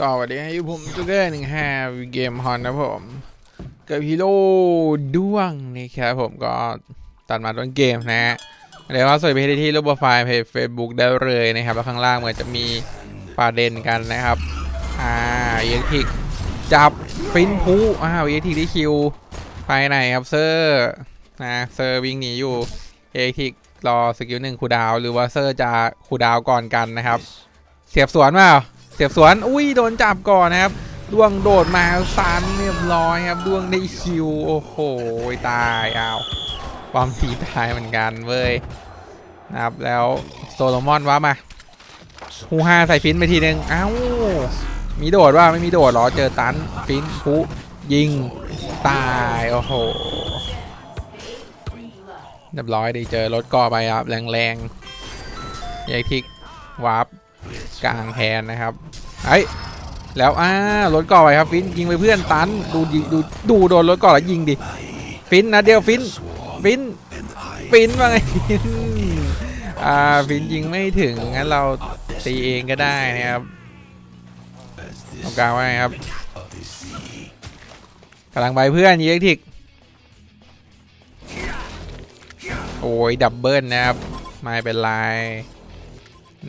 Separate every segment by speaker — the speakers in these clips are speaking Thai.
Speaker 1: ก็สวัสดีให้ผมจูเกอร์หนึ่งห้าเกมฮอนนะผมกับฮีโร่ด้วงนี่ครับผมก็ตัดมาต้นเกมนะฮะเดี๋ยวว่าสวยไปที่รูปโปรไฟล์เพจ Facebook ได้เลยนะครับแล้วข้างล่างเหมือนจะมีประเด็นกันนะครับอ่าเอ็กทิกจับฟินพูอ้าวเอ็กทิกที่คิวไปไหนครับเซอร์นะเซอร์วิ่งหนีอยู่เอ็กทิกรอสกิลหนึ่งคูดาวหรือว่าเซอร์จะคูดาวก่อนกันนะครับ เสียบสวนเปล่า เสียบสวน อุ้ยโดนจับก่อนนะครับดวงโดดมาซันเรียบร้อยครับดวงได้คิว โอ้โห ตายอ้าวปอมทีตายเหมือนกันเว้ยนะครับ แล้วโซโลมอนว่ามาฮูฮาใส่ฟินไปทีนึงเอ้ามีโดดว่าไม่มีโดดหรอเจอตันฟินพุยิง ตาย โอ้โหเรียบร้อยดีเจอรถก่อไปครับแรงๆยายทิกวาร์ป กลางแทนนะครับไอ้แล้วอ่ารถก่อไปครับ ฟินยิงไปเพื่อนตันดูดูดูโดนรถก่อแล้วยิงดิฟินนะเดียวฟินฟินฟินว่าไงฟินอ่าฟินยิงไม่ถึงงั้นเราตีเองก็ได้นะครับตรงกลางว่าไงครับกำลังไปเพื่อนยิงทิกโอ้ยดับเบิลนะครับไม่เป็นไร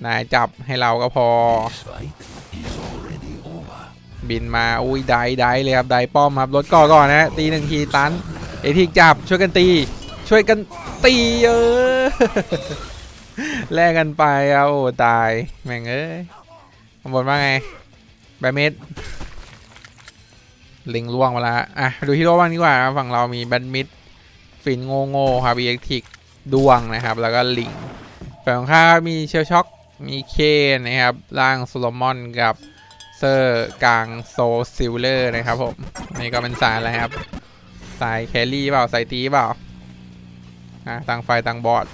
Speaker 1: นายจับให้เราก็พอ บินมาอุ้ยไดไดเลยครับไดป้อมครับรถก่อก่อนนะตีหนึ่งทีตันเอทีจับช่วยกันตี ช่วยกันตีเออแลกกันไปเอาโอ้ตายแม่งเอ้ยข้างบนว่าไงแบเมดลิงล่วงมาล้วอะดูฮีโร่บ้างดีกว่าฝั่งเรามีแบนมิดฟินโง่โง่ครับเอ็กทิกดวงนะครับ แล้วก็ลิงฝั่งของข้ามีเชลช็อก มีเคนนะครับร่างโซโลมอนกับเซอร์กลางโซซิลเลอร์นะครับผม นี่ก็เป็นสายอะไรครับ สายแครี่เปล่า สายตีเปล่า อะต่างไฟต่างบอด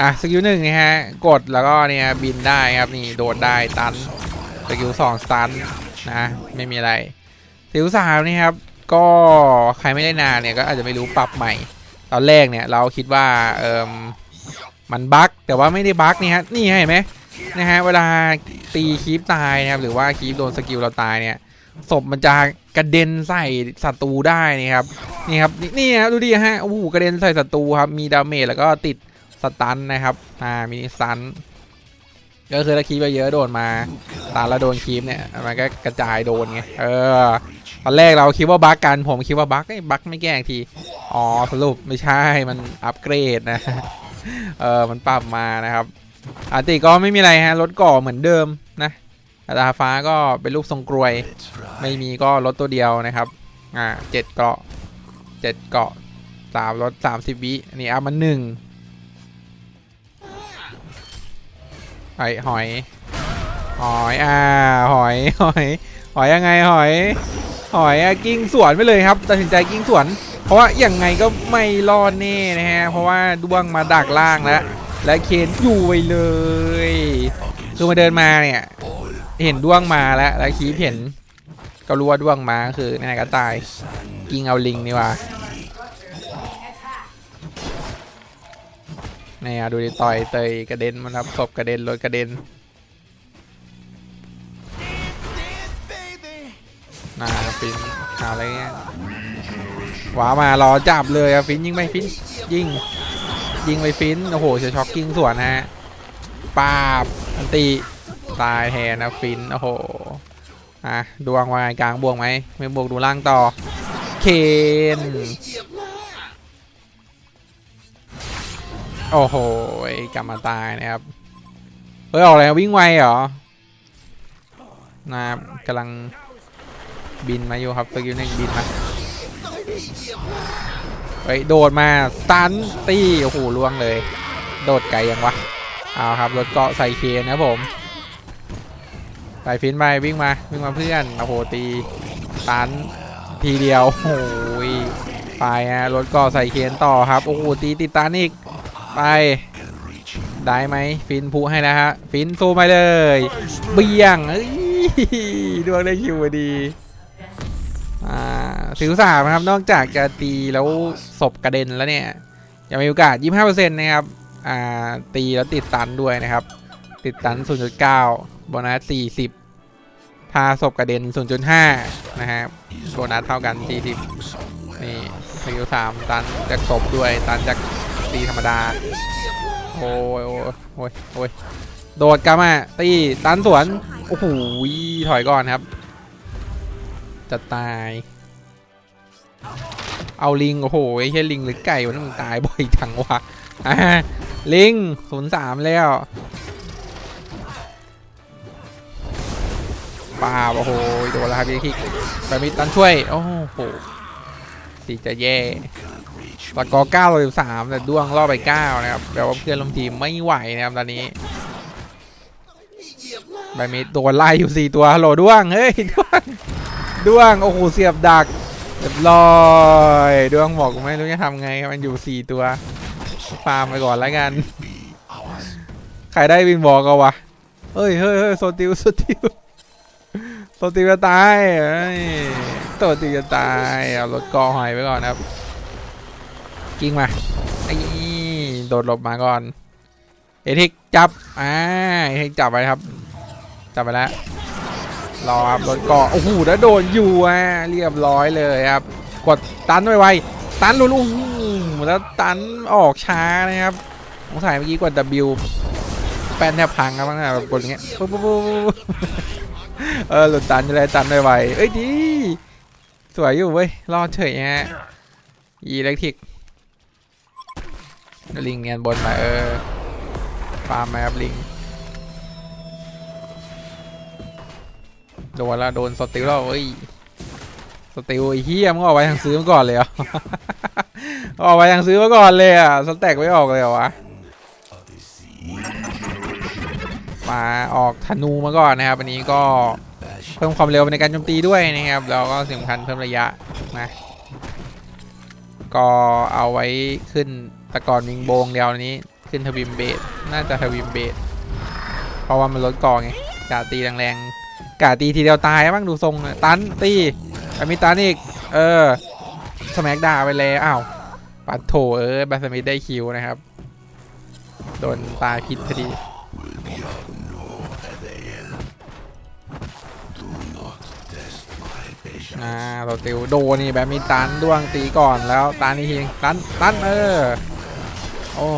Speaker 1: อะสกิลหนึ่งนะฮะ กดแล้วก็เนี่ยบินได้ครับนี่โดดได้ตันสกิลสองตันนะไม่มีอะไรสกิลสามนี่ครับ ก็ใครไม่ได้นานเนี่ยก็อาจจะไม่รู้ปรับใหม่ ตอนแรกเนี่ยเราคิดว่าเอ่ม มันบั๊กแต่ว่าไม่ได้บั๊กนี่ฮะนี่เห็นไหมนะฮะเวลาตีคีปตายนะครับหรือว่าคีปโดนสกิลเราตายเนี่ยศพมันจะกระเด็นใส่ศัตรูได้นี่ครับนี่ครับนี่นี่ครับดูดิฮะโอ้โหกระเด็นใส่ศัตรูครับมีดาเมจแล้วก็ติดสตันนะครับอ่ามีสันก็คือถ้าคีปไปเยอะโดนมาตาแล้วโดนคีปเนี่ยมันก็กระจายโดนไงเออตอนแรกเราคิดว่าบั๊กกันผมคิดว่าบั๊กไอ้บั๊กไม่แก้ทีอ๋อสรุปไม่ใช่มันอัปเกรดนะ เออมันปรับมานะครับอาติก็ไม่มีอะไรฮะรถก่อเหมือนเดิมนะอัตาฟ้าก็เป็นรูปทรงกรวย ไม่มีก็รถตัวเดียวนะครับอ่าเจ็ดเกาะเจ็ดเกาะสามรถสามสิบวิอันนี้เอามาหนึ่งไอหอย หอยอ่าหอยหอย หอยยังไงหอย หอยกิ้งสวนไปเลยครับตัดสินใจกิ้งสวน เพราะว่าอย่างไงก็ไม่รอดแน่นะฮะ เพราะว่าด้วงมาดักล่างแล้ว และเคนอยู่ไปเลย คือมาเดินมาเนี่ย เห็นด้วงมาแล้ว แล้วคีบเห็นก็รู้ว่าด้วงมาคือแน่ก็ตาย กิงเอาลิงนี่ว่าเนี่ยดูดิต่อยเตยกระเด็นมันรับศพกระเด็นรถกระเด็นน่าฟินหาอะไรเงี้ย หวามารอจับเลยอะฟินยิงไปฟินยิงยิงไปฟินโอ้โหจะช็อกกิ้งสวนฮะปาบอันตีตายแทนนะฟินโอ้โหอะดวงวายกลางบวกไหมไม่บวกดูล่างต่อเคนโอ้โหกลับมาตายนะครับเฮ้ยออกอะไรวิ่งไวเหรอนะครับกำลังบินมาอยู่ครับสกิลหนึ่งบินมา เฮ้ยโดดมาสตันตี้โอ้โหล่วงเลย โดดไกลยังวะเอาครับรถเกาะใส่เคนนะผมใส่ฟินไปวิ่งมาวิ่งมาเพื่อนโอ้โหตีตันทีเดียวโอ้ยไปฮะรถเกาะใส่เคนต่อครับโอ้โหตีติดตันอีกไปได้ไหมฟินพูให้นะฮะฟินสู้ไปเลย เบี่ยงเอ้ยดวงได้คิวดี สิวสามนะครับ นอกจากจะตีแล้วศพกระเด็นแล้วเนี่ยยังมีโอกาส 25%นะครับ อ่า ตีแล้วติดตันด้วยนะครับ ติดตัน 0.9 โบนัส 40 พาศพกระเด็น 0.5 นะครับโบนัสเท่ากัน 40 นี่สกิลสามตันจากศพด้วย ตันจากตีธรรมดา โอ้ยโอ้ยโอ้ยโอ้ยโดดกลับมาตี ตันสวน โอ้โห ถอยก่อนครับ จะตาย เอาลิงโอ้โหไอ้เหี้ยลิงหรือไก่วะนั่นมันตายบ่อยจังวะอ่าลิงศูนย์สามแล้วป่าโอ้โหโดนแล้วครับพี่คิกไปมิดตันช่วย โอ้โหสีจะแย่ตะกอเก้าเลยสามแต่ด้วงล่อไปเก้านะครับแปลว่าเพื่อนลมทีมไม่ไหวนะครับตอนนี้ใบมิดโดนไล่อยู่สี่ตัวโหลด้วง เฮ้ยด้วงด้วง โอ้โห เสียบดัก รียบร้อยดวงบอกไม่รู้จะทำไงครับมันอยู่สี่ตัว ฟาร์มไปก่อนแล้วกัน ใครได้วินบอกเอาวะ เฮ้ยเฮ้ยเฮ้ยโซติวโซติวโซติวจะตายเฮ้ยโซติวจะตาย เอารถกอหอยไปก่อนครับ กิ้งมาไอ้โดดหลบมาก่อน เอทิกจับ อ่า เอทิกจับไปครับ จับไปแล้ว รอครับรถเกาะโอ้โหแล้วโดนอยู่อะเรียบร้อยเลยครับ กดตันไวๆตันลุ้นโอ้โหแล้วตันออกช้านะครับสงสัยเมื่อกี้กด W แป้นแทบพังครับตั้งแบบกดอย่างเงี้ยปุ๊บปุ๊บเออหลุดตันจะได้ตันไวๆเอ้ยดีสวยอยู่เว้ยรอดเฉยฮะอีเล็กทริกลิงเงียนบนมาเออฟาร์มมาครับลิง โดนแล้วโดนสติลแล้วเอ้ยสติลไอ้เฮียมึงเอาไว้ทางซื้อมาก่อนเลยเหรอเอาไว้ทางซื้อมาก่อนเลยอะสแต็กไม่ออกเลยเหรอวะมาออกธนูมาก่อนนะครับอันนี้ก็เพิ่มความเร็วในการโจมตีด้วยนะครับแล้วก็สิ่งสำคัญเพิ่มระยะนะก็เอาไว้ขึ้นแตะกอนวิงโบงเดียวนี้ขึ้นทวิมเบดน่าจะทวิมเบดเพราะว่ามันลดกอไงกาตีแรงๆ กาตีทีเดียวตายบ้างดูทรงอะตันตีไปมีตันอีก เออสแมกดาไปแล้วอ้าวปัดโถเออบาสมิธได้คิวนะครับ โดนตายพิษพอดีอ่าเราติวโดนี่แบบมีตันด้วงตีก่อนแล้วตันอีกทีตันตันเออ โอ้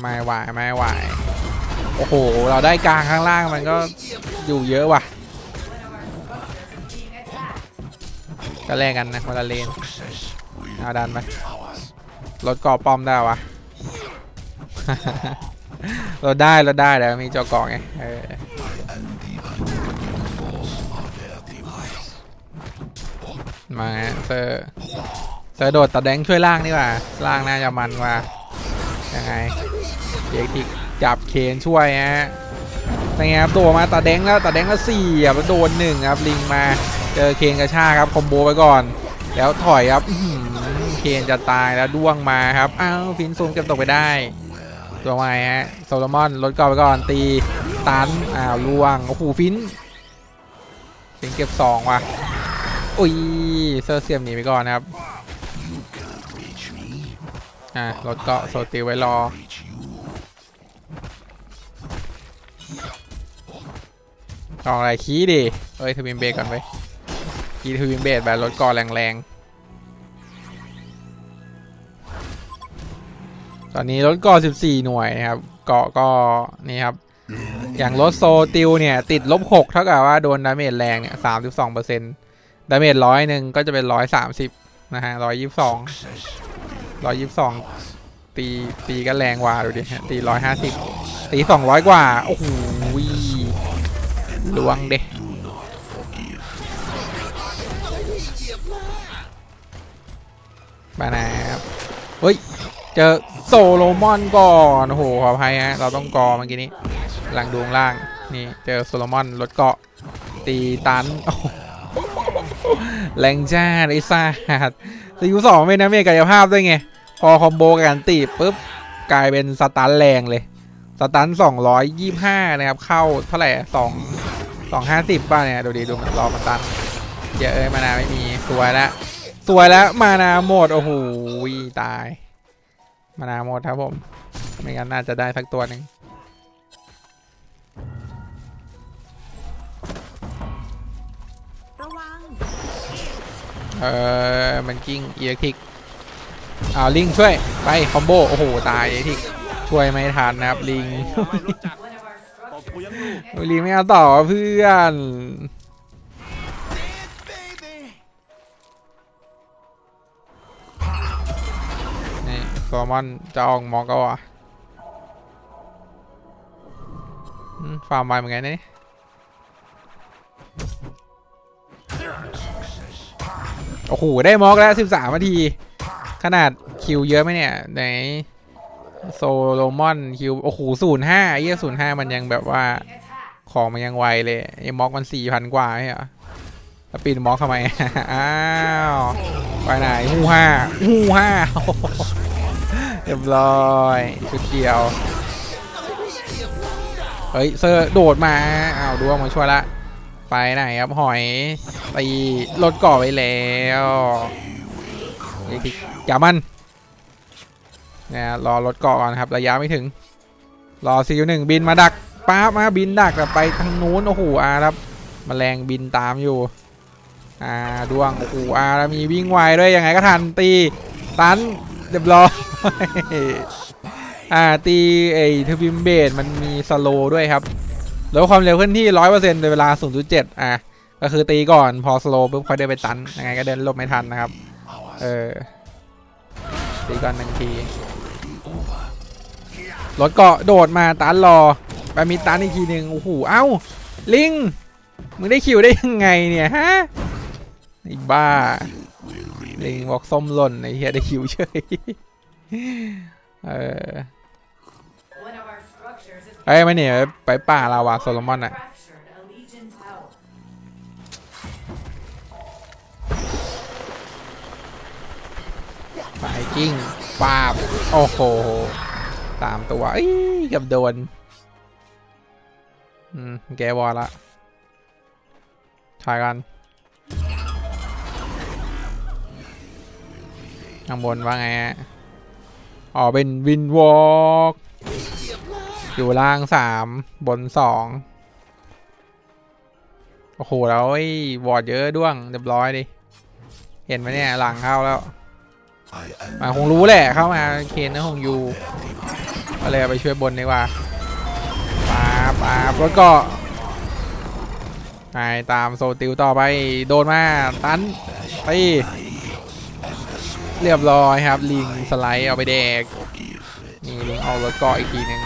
Speaker 1: ไม่ไหวไม่ไหวโอ้โห เราได้กลางข้างล่างมันก็อยู่เยอะว่ะ ก็แลกกันนะคนละเลนเอาดันไปรถเกาะป้อมได้วะเราได้เราได้แล้วมีเจ้าเกาะไงเออมาฮะเซอร์เซอร์โดดตะแดงช่วยล่างดีกว่าล่างน่าจะมันกว่ายังไงเด็กทิกจับเคนช่วยฮะเป็นไงครับตัวมาตาแดงแล้วตาแดงแล้วสี่อะแล้วโดนหนึ่งครับลิงมา เจอเคนกระชากครับคอมโบไปก่อน แล้วถอยครับเคนจะตายแล้วด้วงมาครับอ้าวฟินซูมเก็บตกไปได้ตัวใหม่ฮะโซโลมอนลดก่อนไปก่อนตีตันอ้าวล่วงโอ้โหฟินฟินเก็บสองว่ะอุ้ยเซอร์เซียมหนีไปก่อนนะครับอ่ารถเกาะโซติไว้รอลองอะไรขี้ดิเอ้ยทวินเบรกก่อนไว้ ยขี้ทวินเบรกแบบรถกาะแรงๆ ตอนนี้รถเกาะ14 หน่วยนะครับ เกาะก็นี่ครับ อย่างรถโซติวเนี่ย ติดลบ 6 เท่ากับว่าโดนดาเมจแรงเนี่ย 32เปอร์เซ็นต์ดาเมจร้อยหนึ่งก็จะเป็น 130 นะฮะ 122 122 ตีตีก็แรงกว่าดูดิฮะตี 150 ตี 200 กว่า โอ้โหลวงเด้ บานาครับเฮ้ย เจอโซโลมอนก่อนโอ้โหขออภัยฮะเราต้องกอเมื่อกี้นี้หลังดวงล่างนี่เจอโซโลมอนรถเกาะตีตันแรงจ้าไอ้ซ่าดซีอูสองเป็นะเมกายภาพด้วยไง พอคอมโบกันตีปุ๊บกลายเป็นสตันแรงเลย สตัน225นะครับ เข้าเท่าไหร่สองสองห้าสิบป่ะเนี่ย ดูดีดูมันรอมันตันเยอะเอ้ยมานาไม่มีสวยแล้ว สวยแล้วมานาหมดโอ้โหตาย มานาหมดครับผมไม่งั้นน่าจะได้สักตัวหนึ่งเออมันกิ้งเอียทิกอ้าวลิงช่วยไปคอมโบโอ้โหตายเอทิกช่วยไม่ทันนะครับลิง
Speaker 2: ลิ
Speaker 1: งไม่เอาต่อเพื่อน โซลมอนจะออกมอกก็วะอืมฟาร์มไวเหมือนกันนี่โอ้โห ได้มอกแล้ว13นาที ขนาดคิวเยอะไหมเนี่ย ไหน โซโลมอนคิว โอ้โหศูนย์ห้าเยี่ยศูนย์ห้ามันยังแบบว่า ของมันยังไวเลยไอ้ม็อกมันสี่พันกว่าใช่เหรอแล้วปีนม็อกทำไม อ้าว ไปไหนฮูห้าฮูห้า เรียบร้อยชุดเดียว เฮ้ยเซอร์โดดมาอ้าวดวงมาช่วยละ ไปไหนครับหอยตีรถก่อไปแล้วอย่ามันนี่ยรอรถเกาะก่อนครับระยะไม่ถึง รอซีหนึ่งบินมาดักป้ามาบินดักแต่ไปทางนู้นโอ้โหอาครับมแมลงบินตามอยู่อาดวงโอ้โหอาแล้วมีวิ่งไวด้วยยังไงก็ทันตีตัน เรียบร้อย อ่าตีไอ้ทวิมเบดมันมีสโลด้วยครับ แล้วความเร็วเคลื่อนที่ร้อยเปอร์เซ็นต์ในเวลา 0.7 อะ ก็คือตีก่อนพอสโลปุ๊บค่อยเดินไปตัน ยังไงก็เดินหลบไม่ทันนะครับ เออ ตีก่อนหนึ่งที รถเกาะโดดมาตันรอไปมีตันอีกทีหนึ่งโอ้โห เอ้า ลิง มึงได้คิวได้ยังไงเนี่ยฮะไอ้บ้า ลิงบอกส้มหล่นไอ้เหี้ยได้คิวเฉยเออ
Speaker 3: One of our structures is
Speaker 1: เอ้ยมาเนี่ยไปป่าลาวาโซโลมอนอะไฟกิ้งปาบ โอ้โหตามตัวเอ้ยกับโดน อืม แกวอลละถ่ายกัน ข้างบนว่าไงฮะอ๋อเป็นวินวอล์กอยู่ล่างสามบนสองโอ้โหแล้วไอ้วอร์ดเยอะด้วงเรียบร้อยดิ เห็นไหมเนี่ยหลังเข้าแล้วมันคงรู้แหละเข้ามาเคนนะคงอยู่ก็เลยไปช่วยบนดีกว่าปาบปาบรถก็ไปตามโซติวต่อไปโดนมาตันไป เรียบร้อยครับ ลิงสไลด์เอาไปแดกนี่ลิงเอารถเกาะอีกทีหนึ่ง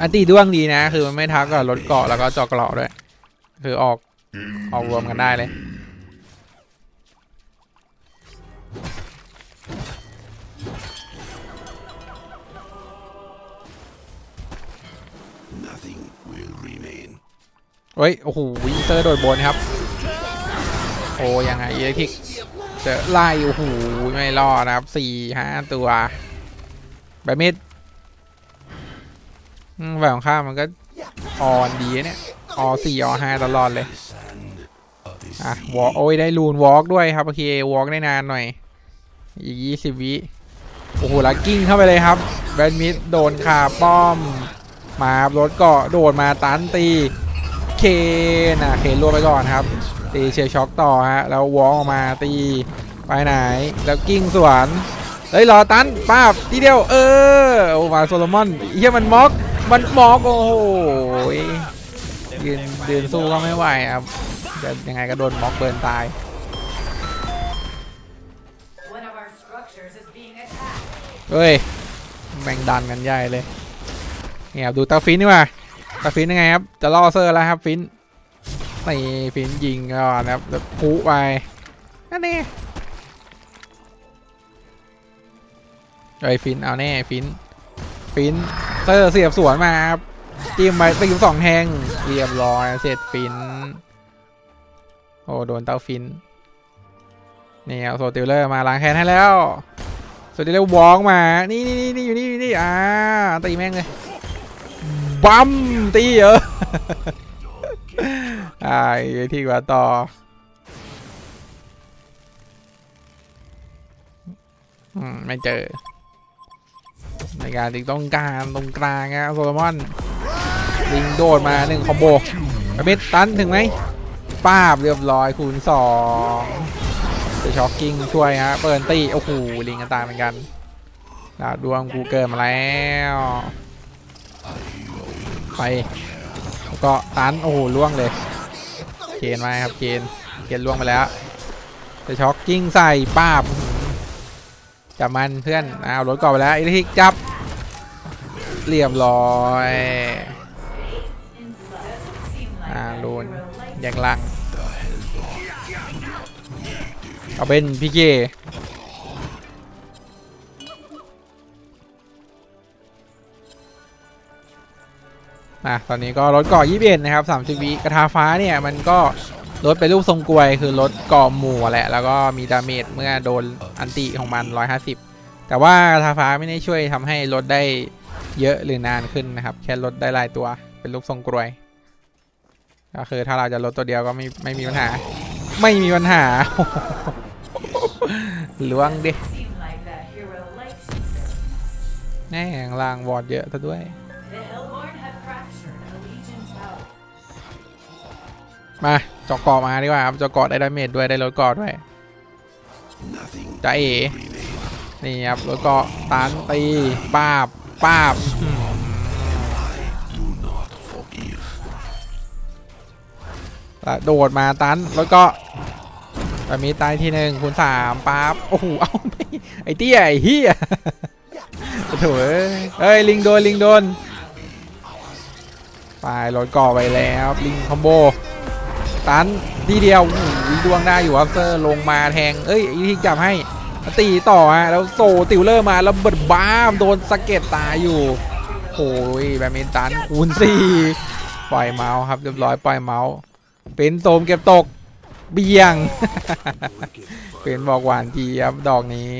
Speaker 1: อันตีด้วงดีนะ คือมันไม่ทักกับรถเกาะแล้วก็จอกเกราะด้วย คือออกออกรวมกันได้เลย
Speaker 4: Nothing will remain.
Speaker 1: เฮ้ย โอ้โหวินเตอร์โดดบนครับ โอ้ยังไงเอทิกเจอไล่โอ้โหไม่รอดนะครับสี่ห้าตัวแบมิดแบบของข้ามันก็ออนดีเนี่ยออสี่ออห้าตลอดเลยอะวอล์กโอ้ยได้ลูนวอล์กด้วยครับโอเควอล์กได้นานหน่อย อีกยี่สิบวิโอ้โหลักกิ้งเข้าไปเลยครับแบนมิดโดนขาป้อม มารถเกาะโดดมาตันตี เคนอะเคนรัวไปก่อนครับ ตีเชียร์ช็อคต่อฮะแล้ววอลออกมาตีไปไหน แล้วกิ้งสวนเฮ้ยรอตันป้าบทีเดียวเออโอ้มาโซโลมอนเฮียมันม็อกมันม็อกโอ้โหยืนยืนสู้ก็ไม่ไหวครับจะยังไงก็โดนม็อกเบิร์นตายเฮ้ยแบ่งดันกันใหญ่เลยเนี่ยครับดูตาฟินดีกว่าตาฟินยังไงครับจะล่อเซอร์แล้วครับฟิน นี่ฟินยิงก่อนนะครับแล้วพุไปนั่นเองไอ้ฟินเอาแน่ฟินฟินเซอร์เสียบสวนมาครับตีมไปตีมสองแทงเรียบร้อยเสร็จฟินโอ้โดนเต้าฟินนี่เอาโซติลเลอร์มาล้างแค้นให้แล้วสวัสดีเร็วองมานี่นี่นี่อยู่นี่นี่อ่าตีแม่งเลยบัมตีเหรอ อ่าไอ้ที่กว่าต่อ อืม ไม่เจอ ในการติงต้องการตรงกลางนะโซโลมอนลิงโดดมาหนึ่งคอมโบอเมดตันถึงไหมป้าบเรียบร้อยคูณสองจะช็อกกิ้งช่วยฮะเปิดตีโอ้โหลิงกันตายเหมือนกันดาวดวงกูเกิดมาแล้วไป แล้วก็ตันโอ้โหล่วงเลยเคนมาครับเคนเคนล่วงไปแล้วจะช็อกกิ้งใส่ป้าบจับมันเพื่อนเอารถก่อนไปแล้วอิเล็กทริกจับเรียบร้อยอ่าลูนแยกล่างเอาเป็นพี่เค อะตอนนี้ก็ลดเกาะ21นะครับ30วิกระทาฟ้าเนี่ยมันก็ลดไปรูปทรงกลวยคือลดเกาะหมู่แหละ แล้วก็มีดาเมจเมื่อโดนอันติของมัน 150 แต่ว่ากระทาฟ้าไม่ได้ช่วยทำให้ลดได้เยอะหรือนานขึ้นนะครับ แค่ลดได้ลายตัวเป็นรูปทรงกลวย ก็คือถ้าเราจะลดตัวเดียวก็ไม่ไม่มีปัญหา ไม่มีปัญหาล้วงดิแน่งลางวอดเยอะซะด้วย มาเจอกเกาะมาดีกว่าครับเจอกเกาะได้ดาเมจด้วยได้ลดเกาะด้วย
Speaker 4: Nothing
Speaker 1: จ้าเอนี่ครับลดเกาะตันตีป้าบป้าบอื้อหือ
Speaker 4: do not forgive.
Speaker 1: แล้วโดดมาตันแล้วก็แบบนี้ตายทีหนึ่งคูณสามปั๊บโอ้โหเอาไม่ไอ้เตี้ยไอ้เฮียโอ้โถเอ้ยเอ้ยลิงโดนลิงโดนไปรถก่อไปแล้วลิงคอมโบ ตันทีเดียวดวงได้อยู่ครับเซอร์ลงมาแทง เอ้ยอีกที่จับให้ตีต่อฮะแล้วโซติวเลอร์มาแล้วเบิดบ้ามโดนสะเก็ดตายอยู่โอ้ยแบมินตันคูณสี่ปล่อยเมาส์ครับเรียบร้อยปล่อยเมาส์เป็นโสมเก็บตกเบี่ยง เป็นบอกหวานเจี๊ยบดอกนี้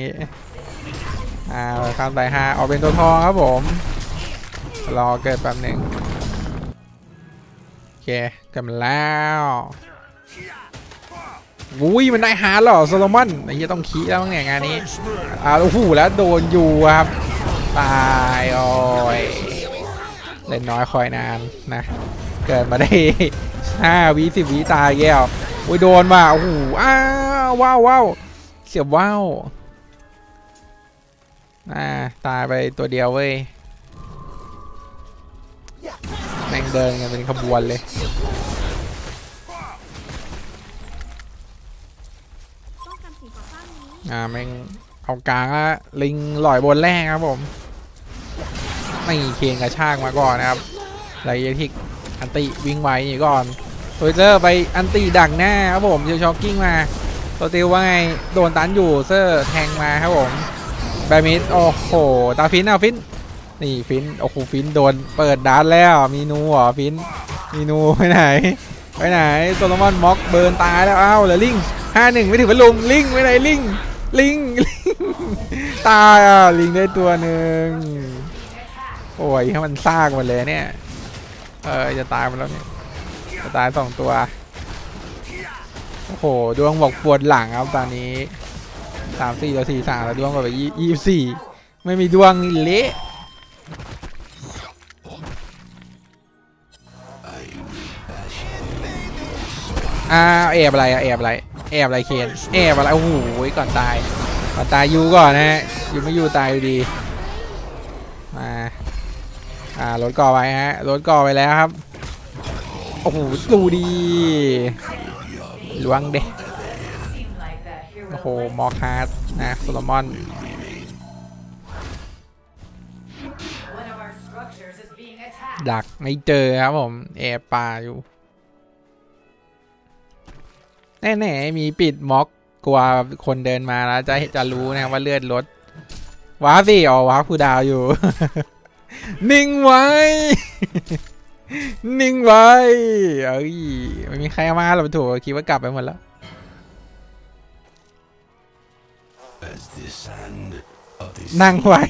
Speaker 1: อ่าข้ามไปห้าออกเป็นตัวทองครับผม รอเกิดแป๊บหนึ่งโอเคกลับมาแล้ว อุ้ยมันได้ฮาร์ดหรอโซโลมอนไอ้เหี้ยต้องขี้แล้วเนี่ยงานนี้อ่าโอ้โหแล้วโดนอยู่ครับตายโอ้ยเล่นน้อยคอยนานนะ เกิดมาได้ห้าวิสิบวิตายแก้วโอ้ยโดนว่ะโอ้โหอ้าวว้าวว้าวเสียบว้าวอ่าตายไปตัวเดียวเว้ยแม่งเดินกันเป็นขบวนเลย
Speaker 5: อ่า
Speaker 1: แม่งเอากลางอะลิงลอยบนแรกครับผมไม่เคนกระชากมาก่อนนะครับไรเยทิกอันติวิ่งไวนี่ก่อนโทเซอร์ไปอันติดักหน้าครับผมเจอช็อกกิ้งมาตัวติวว่าไงโดนตันอยู่เซอร์แทงมาครับผมแบมิดโอ้โหตาฟินเอาฟินนี่ฟินโอ้โหฟินโดนเปิดดาร์แล้วมีนูเหรอฟินมีนูไปไหนไปไหนโซโลมอนม็อกเบิร์นตายแล้วอ้าวเหลือลิงห้าหนึ่งไม่ถึงพัดลุมลิงไปไหนลิง ลิงลิงตายอะลิงได้ตัวหนึ่งโอ้ยให้มันซากหมดเลยเนี่ย เออจะตายหมดแล้วเนี่ยจะตายสองตัวโอ้โหดวงบอกปวดหลังครับตอนนี้สามสี่ต่อสี่สามแล้วดวงก็ไปยี่ยี่สี่ไม่มีดวงนี่เละอ้าแอบอะไรอะแอบอะไร แอบอะไรเคนแอบอะไรโอ้โหก่อนตายก่อนตายยูก่อนนะฮะยูไม่ยูตายอยู่ดีมาอ่ารถก่อไว้ฮะรถก่อไปแล้วครับโอ้โหดูดีล้วงเด็โอ้โหมอคาร์ดนะโซโลมอนดักไม่เจอครับผมแอบป่าอยู่ แน่ๆมีปิดม็อกกลัวคนเดินมาแล้วจะจะรู้นะว่าเลือดลดว้าสิอ๋อว้าร์ปคูลดาวอยู่ นิ่งไว้ นิ่งไว้เอ้ยไม่มีใครมาหรอกถูกคิดว่ากลับไปหมดแล้ว
Speaker 4: As the sand of the
Speaker 1: นั่งไว้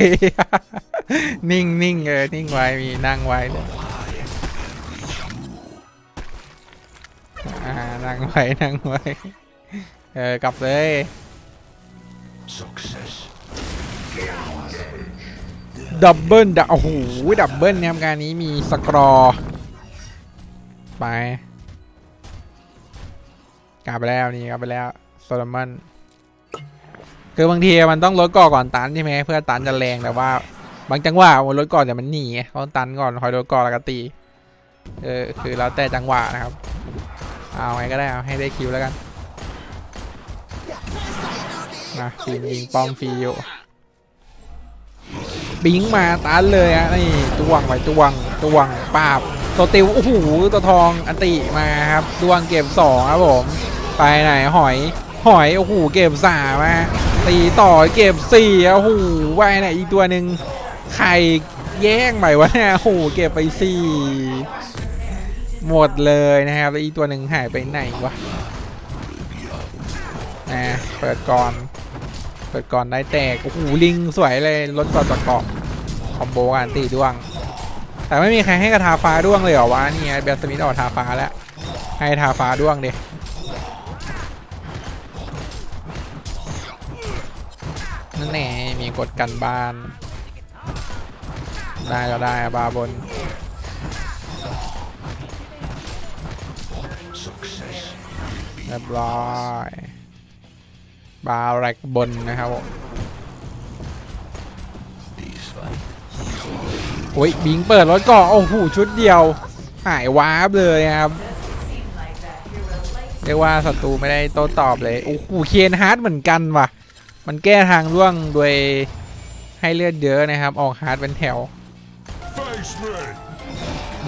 Speaker 1: นิ่งนิ่งเออ นิ่งไว้ มีนั่งไว้ด้วย อ่านั่งไว้นั่งไว้เออกลับเลย
Speaker 4: success.
Speaker 1: ดับเบิลดับโอ้โหดับเบิลเนี่ยการนี้มีสกรอ ไปกลับไปแล้วนี่กลับไปแล้วโซโลมอนคือบางทีมันต้องลดก่อก่อนตันใช่ไหมเพื่อตันจะแรงแต่ว่า บางจังหวะมันลดก่อนแต่มันหนีไงต้องตันก่อนคอยลดก่อนแล้วก็ตีเออคือแล้วแต่จังหวะนะครับ เอาไงก็ได้เอาให้ได้คิวแล้วกันนะฟินยิงป้อมฟรีอยู่บิงมาตันเลยอะนี่จ้วงไปจ้วงจ้วงปาบตัวติวโอ้โหตัวทองอันติมาครับจ้วงเก็บสองครับผมไปไหนหอยหอยโอ้โหเก็บสามมาตีต่อเก็บสี่โอ้โหไปไหนอีกตัวหนึ่งไข่แย่งไปวะเนี่ยโอ้โหเก็บไปสี่ หมดเลยนะครับแล้วอีตัวหนึ่งหายไปไหนวะนะเปิดก่อน เปิดก่อนได้แตก โอ้โหลิงสวยเลยรถก่อนต่อเกาะคอมโบกันตีด้วง แต่ไม่มีใครให้กระทาฟ้าด้วงเลยเหรอวะนี่แบทสมิธออกทาฟ้าแล้ว ให้ทาฟ้าด้วงดินั่นแน่มีกดกันบ้าน ได้ก็ได้บาบน เรียบร้อยบาแรกบนนะครับผม
Speaker 4: is fun.
Speaker 1: โอ้ยบิงเปิดรถก่อนโอ้โหชุดเดียว หายวาร์ปเลยครับ เรียกว่าศัตรูไม่ได้โต้ตอบเลย โอ้โหเคนฮาร์ดเหมือนกันว่ะ มันแก้ทางร่วงโดยให้เลือดเยอะนะครับ ออกฮาร์ดเป็นแถว
Speaker 4: Face me!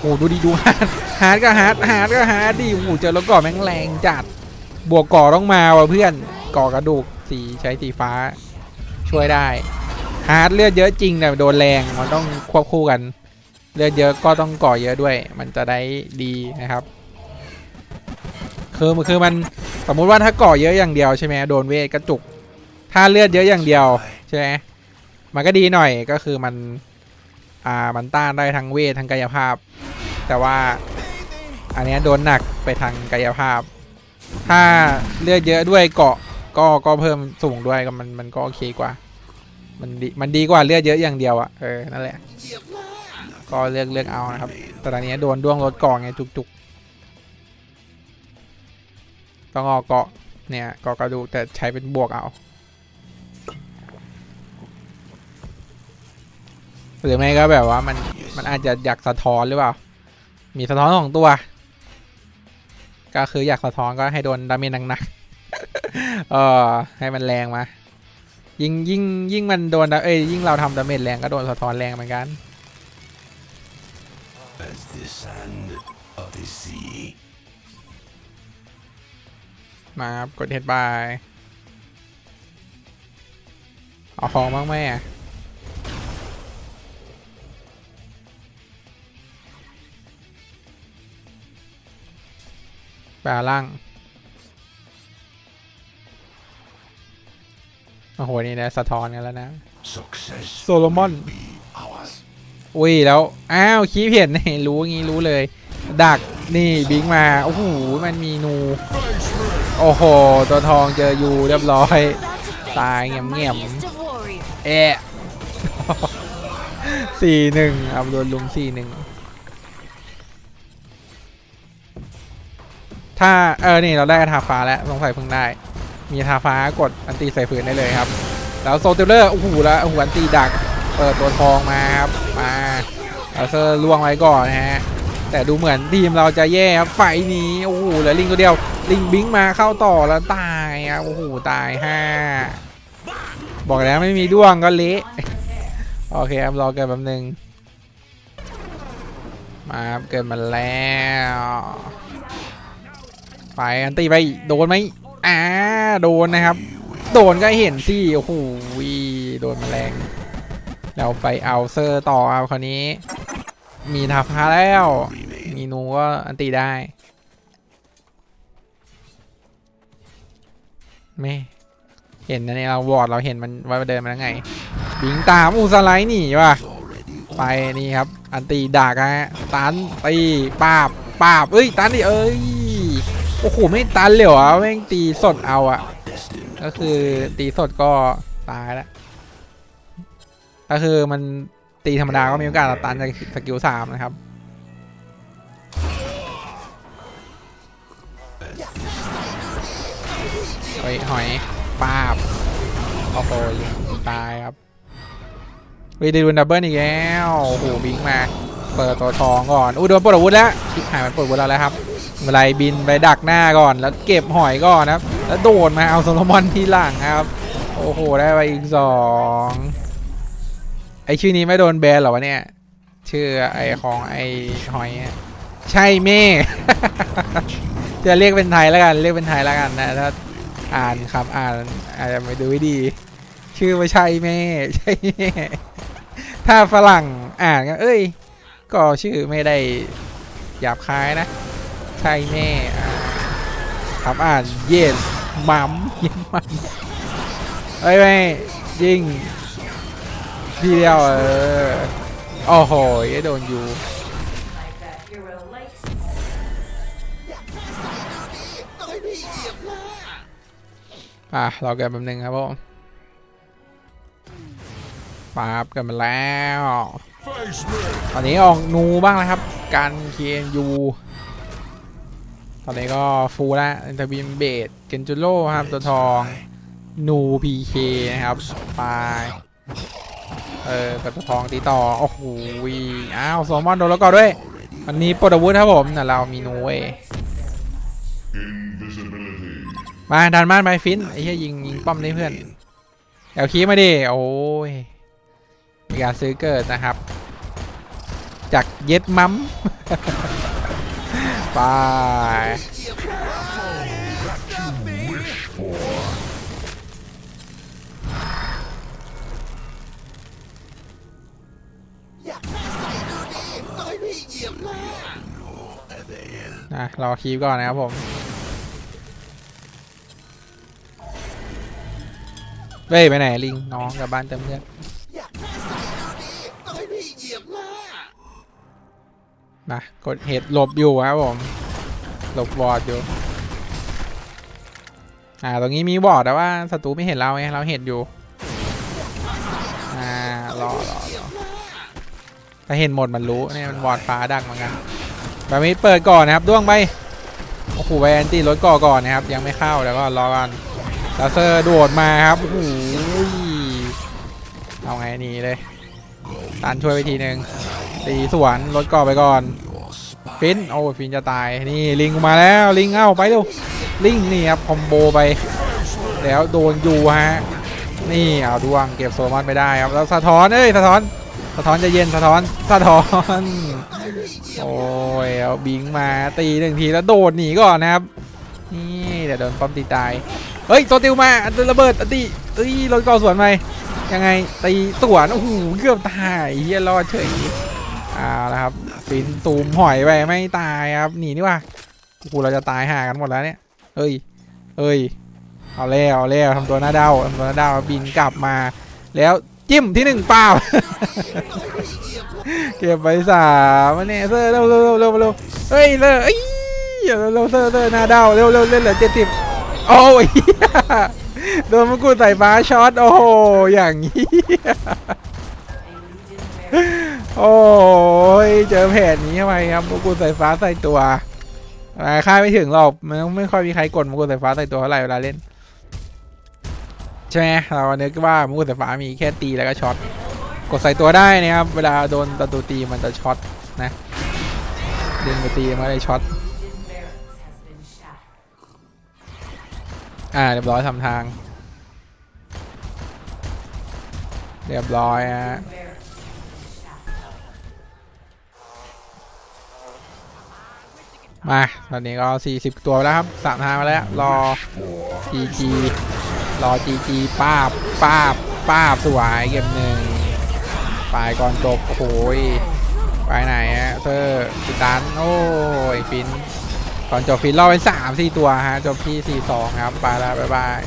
Speaker 1: โอ้โหดูดิดูฮาร์ดฮาร์ดก็ฮาร์ดฮาร์ดก็ฮาร์ดดิโอ้โหเจอรถก่อแม่งแรงจัดบวกก่อต้องมาว่ะเพื่อนก่อกระดูกสีใช้สีฟ้า ช่วยได้ฮาร์ดเลือดเยอะจริงแต่โดนแรงมันต้องควบคู่กัน เลือดเยอะก็ต้องก่อเยอะด้วย มันจะได้ดีนะครับคือคือมันสมมุติว่าถ้าก่อเยอะอย่างเดียวใช่ไหมโดนเวทกระจุก ถ้าเลือดเยอะอย่างเดียวใช่ไหมมันก็ดีหน่อยก็คือมันอ่ามันต้านได้ทั้งเวททั้งกายภาพ แต่ว่าอันนี้โดนหนักไปทางกายภาพ ถ้าเลือดเยอะด้วยเกาะก็ก็เพิ่มสูงด้วยก็มันมันก็โอเคกว่า มันดีมันดีกว่าเลือดเยอะอย่างเดียวอะเออนั่นแหละ ก็เลือกเลือกเอานะครับ แต่ตอนนี้โดนด้วงรถกองไงจุกๆต้องออกเกาะเนี่ยเกาะกระดูกแต่ใช้เป็นบวกเอาหรือไม่ก็แบบว่ามันมันอาจจะอยากสะท้อนหรือเปล่า มีสะท้อนสองตัว ก็คืออยากสะท้อนก็ให้โดนดาเมจหนักๆเออให้มันแรงมา ยิ่งยิ่งยิ่งมันโดนดาเอ้ยยิ่งเราทำดาเมจแรงก็โดนสะท้อนแรงเหมือนกัน
Speaker 4: As the sand of the sea.
Speaker 1: มาครับกดเฮดบาย เอาของบ้างไหมอะ แปลล่างโอ้โห นี่นะสะท้อนกันแล้วนะ
Speaker 4: Success
Speaker 1: โซโลมอน
Speaker 4: be ours.
Speaker 1: อุ้ย แล้ว อ้าว คีบเห็นนี่รู้งี้รู้เลย ดักนี่บิงมา โอ้โห มันมีนู โอ้โห ตัวทองเจอยูเรียบร้อย ตายเงียบเงียบๆเอะสี่หนึ่งเอาโดนลุมสี่หนึ่ง ถ้าเออนี่เราได้ทาฟ้าแล้วสงสัยเพิ่งได้ มีทาฟ้ากดอันตีใส่ฝืนได้เลยครับ แล้วโซเทลเลอร์โอ้โหแล้วโอ้โหอันตีดักเปิดตัวทองมาครับมาเอาเซอร์ล่วงไว้ก่อนนะฮะแต่ดูเหมือนทีมเราจะแย่ครับไฟนี้โอ้โหเหลือลิงตัวเดียวลิงบิงมาเข้าต่อแล้วตายครับโอ้โหตายห้าบอกแล้วไม่มีด้วงก็เละโอเคครับรอเกิดแป๊บนึงมาครับเกิดมาแล้ว ไปอันตีไปโดนไหมอ่าโดนนะครับ โดนก็เห็นสิโอ้โหโดนแมลงเราไปเอาเซอร์ต่อเอาคราวนี้ มีทาฟ้าแล้ว มีนูก็อันตีได้ไม่เห็นนะเนี่ยเราวอร์ดเราเห็นมันว่ามันเดินมาแล้วไงบิงตามอูสไลด์หนีว่ะไปนี่ครับ อันตีดักฮะตันตีปาบปาบเอ้ยตันดิเอ้ย โอ้โห ไม่ตันเลยเหรอแม่งตีสดเอาอะก็คือตีสดก็ตายแล้วก็คือมันตีธรรมดาก็มีโอกาสตันจากสกิลสามนะครับ
Speaker 4: as
Speaker 1: เฮ้ยหอยปาบโอ้โหตายครับวีดีดูนดับเบิลอีกแล้วโอ้โหบิงมา เปิดตัวทองก่อนอุ้โดนปลดอาวุธแล้วชิบหายมันปลดอาวุธแล้วครับ เมื่อไรบินไปดักหน้าก่อน แล้วเก็บหอยก่อนนะครับ แล้วโดดมาเอาโซโลมอนที่หลังครับ โอ้โห ได้ไปอีกสองไอชื่อนี้ไม่โดนแบนหรอวะเนี่ย ชื่อไอของไอหอยใช่เม่จะเรียกเป็นไทยแล้วกัน เรียกเป็นไทยแล้วกันนะถ้าอ่านครับอ่านอาจจะไม่ดูไม่ดี ชื่อว่าใช่เม่ใช่เม่ถ้าฝรั่งอ่านก็เอ้ย ก็ชื่อไม่ได้หยาบคายนะ ใช่แม่อ่าครับอ่าน yes มัม yes มัมเอ้ยไม่ยิงทีเดียวเออโอ้โหไอ้โดนอยู่
Speaker 3: Like that hero likes
Speaker 1: อะรอกันแป๊บนึงครับผมปาบกันมาแล้ว ตอนนี้ออกนูบ้างนะครับ การเคียนยู ตอนนี้ก็ฟูลแล้วอินเตอร์บิมเบดเกนจูโร่ครับตัวทองนูพีเคนะครับไปเออกับตัวทองตีต่อ โอ้โหอ้าวโซมอนโดนแล้วก็ด้วยอันนี้ปลดอาวุธครับผมแต่เรามีนูเวมาดันมานไปฟินไอ้เหี้ยยิงยิงป้อมได้เพื่อนเอาคีมาดิโอ้ยมีการซื้อเกิดนะครับ จากเย็ดมัม ไปนะรอคีบก่อนนะครับผมเฮ้ยไปไหนลิงน้องกลับบ้านเต็มเลือด นะกดเห็ดหลบอยู่ครับผมหลบวอร์ดอยู่อ่าตรงนี้มีวอร์ดแต่ว่าศัตรูไม่เห็นเราไงเราเห็นอยู่อ่ารอรอรอถ้าเห็นหมดมันรู้เนี่ยมันวอร์ดฟ้าดังเหมือนกันแบบนี้เปิดก่อนนะครับด้วงไปโอ้โหไปแอนตี้รถก่อก่อนนะครับ ยังไม่เข้าแล้วก็รอกันลาเซอร์โดดมาครับโอ้โหเอาไงนี่เลยตานช่วยไปทีหนึ่ง ตีสวนรถก่อไปก่อนฟินโอ้ฟินจะตายนี่ลิงมาแล้วลิงเอ้าไปเร็วลิงนี่ครับคอมโบไป แล้วโดนยูฮะนี่เอาดวงเก็บโซลมอนไม่ได้ครับแล้วสะท้อนเอ้ยสะท้อนสะท้อนจะเย็นสะท้อนสะท้อนโอ้ยเอาบิงมาตีหนึ่งทีแล้วโดดหนีก่อนนะครับนี่เดี๋ยวโดนป้อมตีตายเฮ้ยโซติวมาระเบิดอันตีเอ้ยรถกอสวนไหมยังไงตีสวนโอ้โหเกือบตายเฮียรอดเฉย เอาละครับฟินตูมหอยไปไม่ตายครับหนีนี่ว่าโอ้โหเราจะตายห่ากันหมดแล้วเนี่ยเอ้ยเอ้ยเอาแล้วเอาแล้วทำตัวหน้าเด้าทำตัวหน้าเด้าบินกลับมา แล้วจิ้มที่หนึ่งเปล่าเก็บไปสามมาเนี่ยเซอร์เร็วเร็วเร็วเร็วเฮ้ยเลอเอ้ยเร็วเร็วเซอร์เซอร์หน้าเด้าเร็วเร็วเล่นเหลือเจ็ดสิบโอ้ยโดนมะกรูดใส่ฟ้าช็อตโอ้โหอย่างนี้ โอ้ยเจอแผนนี้เข้าไปครับมะกรูดใส่ฟ้าใส่ตัวอ่าค่าไม่ถึงหรอกมันไม่ค่อยมีใครกดมะกรูดใส่ฟ้าใส่ตัวเท่าไหร่เวลาเล่นใช่ไหมเราเนึกว่ามะกรูดใส่ฟ้ามีแค่ตีแล้วก็ช็อตกดใส่ตัวได้นะครับ เวลาโดนตะตูตีมันจะช็อตนะดึงไปตีมันเลยช็อตอ่าเรียบร้อยทำทาง เรียบร้อยฮะ มา ตอนนี้ก็ 40 ตัวแล้วครับสามทางมาแล้ว รอ GG รอ GG ป้าบป้าบป้าบสวยเกมหนึ่งไปก่อนจบ โอ้โหยไปไหนฮะเซอร์ติตัน โอ้ยฟินก่อนจบฟินรอไปสามสี่ตัวฮะ จบที่สี่สองครับ ไปแล้ว บ๊ายบาย